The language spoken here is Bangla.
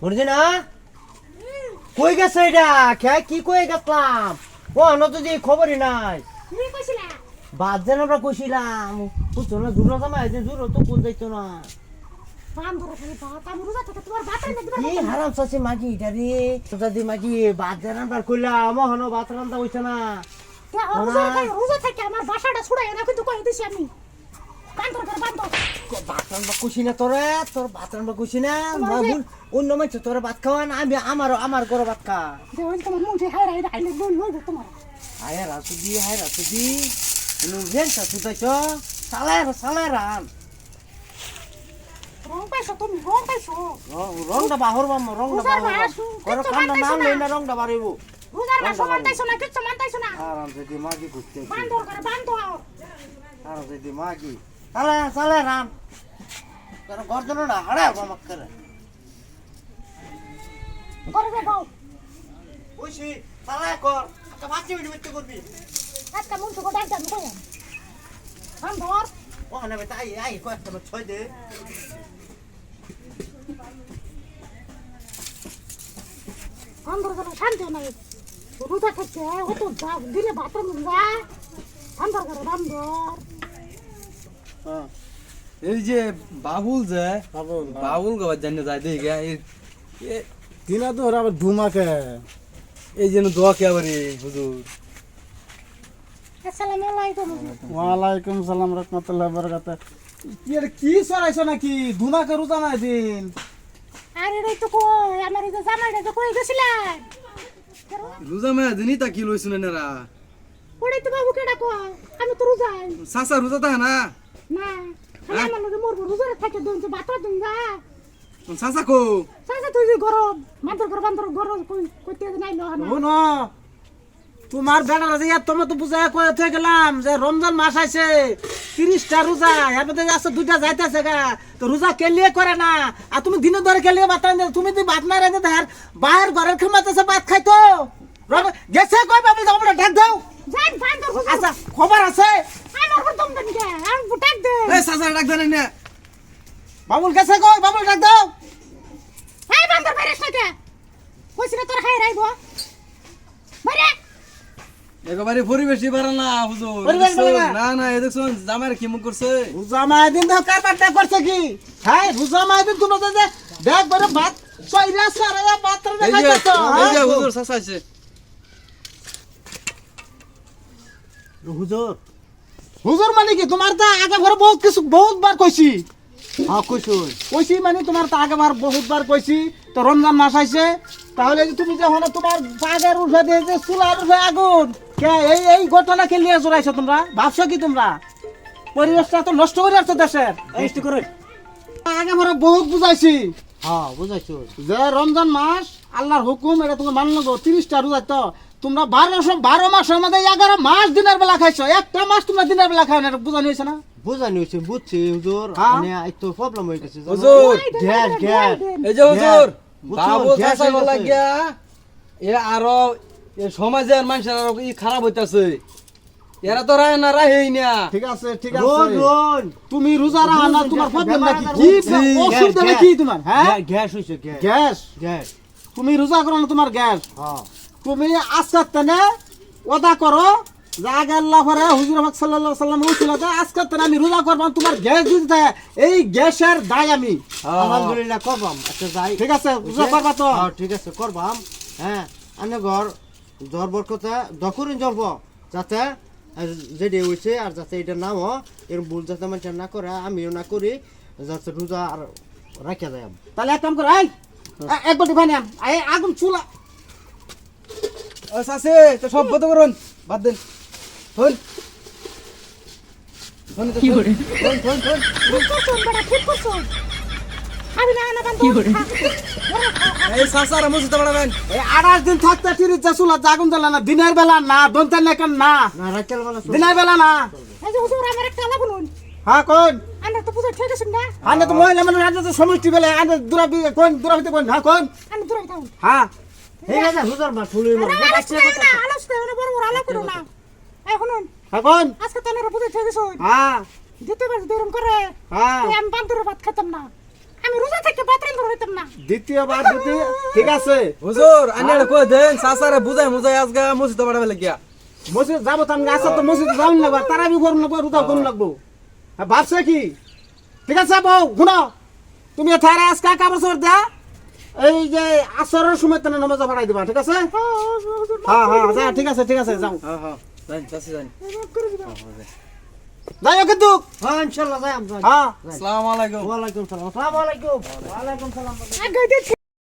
বুঝছি না কই গেছে এটা? খেয়ে কি কই গেছলাম? ও অন্য তো দিয়ে খবরই নাই। বাদ যেন আমরা কইছিলাম। বুঝছ না দূর জামা যে দূর তো কোন যাইতো না। বাত বাত হারাম চাষি মাগি এটা রে? তোটা দি মাগি বাদ যেন আমরা কইলাম হন বাদ রান্দা হইছে না। রোজা থেকে আমার বাসাটা ছুড়াই না কিন্তু কই দিছি আমি। বান ধরে ভাত রান্না কইছি না তোরে? তোর ভাত রান্না কইছি না? মা- অন্য মানুষ তোর ভাত খাওয়ান আমি আমার আমার ঘরে ভাত খা। তোমার মুখ হাই রাই আইলে বল লইব তোমার। আয়া রাতু দি আয়া রাতু দি নু জেনটা সুতাইছ সালায় সালায় রান রং পাইছো তুমি রং পাইছো। রংটা বাহর বাম রংটা বাহর মাস, কান্না নাম লই না রংটা বাড়িব রোজার মাস রংটা মানতাইছো না কিচ্ছু মানতাইছো না। আরাম সে মাগি ঘুরতে বান করে বান আরাম সে মাগি। সালায় সালায় রান তোর গর্দন না? হাড়ে বামাক করে। করে দে বাউ বুঝছি সালায় কর। একটা বাচ্চা মিটি মিটি করবি। একটা মুখ থেকে ডাক দাম কই বান ধর। ওখানে বেটা আই আই কয়েকটা ছয় দে। বান ধর করে শান্তি নাই। রোজা থেকে অত যা- দিলে বাথরুম যা। বান ধর করে বান ধর। এই যে বাবুল যে বাবুল বাবুল। গাবার জানি যায় দেখে দিনা তো ওরা আবার ধুমাকে এই যেন দোয়া কে আবার হুজুর। আসসালামু আলাইকুম। ওয়ালাইকুম সালাম রহমতুল্লাহ বরকাত এটা কি সরাইছো নাকি? ধুমাকে রোজা নাই দিন। আরে রে তো কই আমার এই জামাইটা তো কই গেছিলাম রোজা মায়া দিনই তা কি লইছুন এনারা ওড়াই তো বাবু কেডা কো আমি তো রোজাই। সাসা রোজা তা না? না আমার সাসা কো? সাসা তুই গরম মান্তর গরম মান্তর গরম কইতে নাই লো না। শুন তোমার বেড়া রাজা ইয়ার তোমার তো বুঝাই কয়ে থয়ে গেলাম যে রমজান মাস আছে তিরিশটা রোজা এর মধ্যে আছে দুইটা যাইতেছে গা। তো রোজা কেলিয়ে করে না? আর তুমি দিনে ধরে কেলিয়ে ভাত রান্ধে তুমি যদি ভাত না রান্ধে তার বাইরের ঘরের খেমাতেছে ভাত খাইতো? গেছে কই বাবু? যাব ঢাক দাও। আচ্ছা খবর আছে? এই সাসা ডাক দেন না বাবুল গেছে কই? বাবুল ডাক দাও। এই বান্তর বেরেস না কে? কইছি না তোর খাই রাইবো। বাইরে একেবারে পরিবেশই পারে না হুজুর। না? না এ দেখছুন জামাইর কি মুখ করছে? রোজা মায়েদিন তো কারবারটা করছে কি? হ্যাঁ রোজা মায়েদিন তুমি তো যে ব্যাগ ভরে ভাত সইরা সারা ভাত রান্না এই যে হুজুর সাসা আছে হুজুর হুজুর মানে কি? তোমার তো আগে ভরে বহুত কিছু বহুত বার কইছি। হ্যাঁ কইছুন কইছি। মানে তোমার তো আগে বার বহুত বার কইছি। তো রমজান মাস আইছে। তাহলে যে তুমি যখন তোমার পাগের উঠে দিয়ে যে চুলার উঠে আগুন। কে এই এই ঘটনা কে লিয়ে চড়াইছো তোমরা? ভাবছ কি তোমরা? পরিবেশটা তো নষ্ট করে আসছো দেশের। মিষ্টি করে। আগে ভরে বহুত বুঝাইছি। হ্যাঁ বুঝাইছো। যে রমজান মাস আল্লাহর হুকুম এটা তোমার মান্য তিরিশটা রোজা তো। তোমরা বারোশো বারো মাসের মধ্যে এগারো মাস দিনের বেলা খাইছো। একটা মাস তোমরা দিনের বেলা খাও না বোঝানো হয়েছে না? বুঝানি হয়েছে বুঝছি হুজুর। হ্যাঁ? মানে একটু প্রবলেম হয়ে গেছে হুজুর। Gas gas. এই যে হুজুর গলা গিয়া এ আরও সমাজের মানুষের আরও ই খারাপ হইতাছে। এরা তো রায় না রাহেই না। ঠিক আছে ঠিক আছে। রোন তুমি রোজা রাখা না তোমার প্রবলেম নাকি? কি অসুবিধা গ্যাস, নাকি তোমার? হ্যাঁ? Gas gas. গ্যাস। গ্যাস। তুমি রোজা করো না তোমার গ্যাস। হ্যাঁ। তুমি আজকে তেনে ওদা করো। আগে আল্লাহ পরে হুজুর হক সাল্লাল্লাহু সাল্লাম বলছিল যে আজকে তেনে আমি রোজা করব তোমার গ্যাস থাকে এই গ্যাসের দায় আমি। আলহামদুলিল্লাহ করবাম। আচ্ছা যাই। ঠিক আছে রোজা করবা তো? ঠিক আছে করবাম। হ্যাঁ আমি ঘর জ্বর বরকতে দখরিন জ্বরব যাতে যেটা হয়েছে আর যাতে এটা নাও এর ভুল যাতে মানুষ না করে আমিও না করি যাতে রোজা আর রাখা যায় তাহলে এক কাম করো এক বাটি পানি আগুন চুলা ও সাসে তো সব বন্ধ করুন। বাদ দেন। হন কি করে? করছ বড় ঠিক করছ আমি না না বান্তর এই সাসার মুসিতে বাড়াবেন এই আঠাশ দিন থাকতে তিরিশ যা চুলা জ্বালা না দিনের বেলা না দন্তের লেখেন না। না বেলা দিনের বেলা না। এই যে হুজুর আমার একটা আলা বলুন হ্যাঁ কোন? আমরা তো পুজো ঠিক আছে না? আনে তো মহিলা মানে রাজ্য তো সমষ্টি বেলে আনে দূরাবি কোন? দূরাবিতে কোন? হ্যাঁ কোন? আমি দূরে হ্যাঁ। ঠিক আছে হুজুর মা বড় বড় আলো করো না। এই শুনুন। হ্যাঁ আজকে তো আমরা ঠিক আছে হ্যাঁ। দিতে দেরম করে হ্যাঁ। আমি বান্তরের ভাত খেতাম না। আমি রোজা থেকে বাতরান হইতাম না। দ্বিতীয়বার যদি ঠিক আছে। হুজুর আনি আর কই দেন? সাসারে বুঝাই মুজাই আজকে মসজিদ পাঠাবে লাগিয়া মসজিদ যাব তো আমি আসা তো মসজিদ যাও লাগবো। তারা বি করুন লাগবো রুদা করুন লাগবো। ভাবছে কি? ঠিক আছে বউ শুনো। তুমি থারে আজকে কাপড় চোপড় দেয়া? এই যে আসরের সময় তেনে নমাজ পড়াই দিবা ঠিক আছে? হ্যাঁ হ্যাঁ যা ঠিক আছে ঠিক আছে যাও। হ্যাঁ হ্যাঁ যাই চাষি যাই। যাইও কিন্তু। হ্যাঁ ইনশাল্লাহ যাই আমরা হ্যাঁ। আসসালামু আলাইকুম। ওয়ালাইকুম সালাম। আসসালামু আলাইকুম। ওয়ালাইকুম সালাম। আগে দিচ্ছি